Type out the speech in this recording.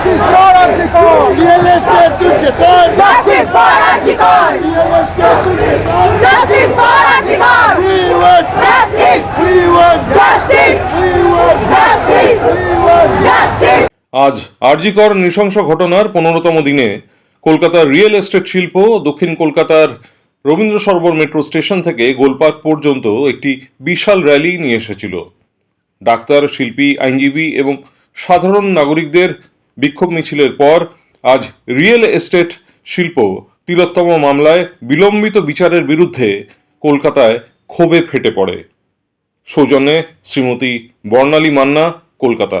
Justice for Antikor! Real estate to Jason! Justice for Antikor! Real estate to Jason! Justice for Antikor! We want justice! We want justice! We want justice! We want justice! আজ আরজিকর নৃশংস ঘটনার পনেরোতম দিনে কলকাতার real estate শিল্প দক্ষিণ কলকাতার Rabindra Sarobar metro station থেকে গোলপার্ক পর্যন্ত একটি বিশাল র্যালি নিয়ে এসেছিল ডাক্তার শিল্পী আইনজীবী এবং সাধারণ নাগরিকদের বিক্ষোভ মিছিলের পর আজ রিয়েল এস্টেট শিল্প তিলোত্তম মামলায় বিলম্বিত বিচারের বিরুদ্ধে কলকাতায় ক্ষোভে ফেটে পড়ে। সৌজন্যে শ্রীমতী বর্ণালী মান্না, কলকাতা।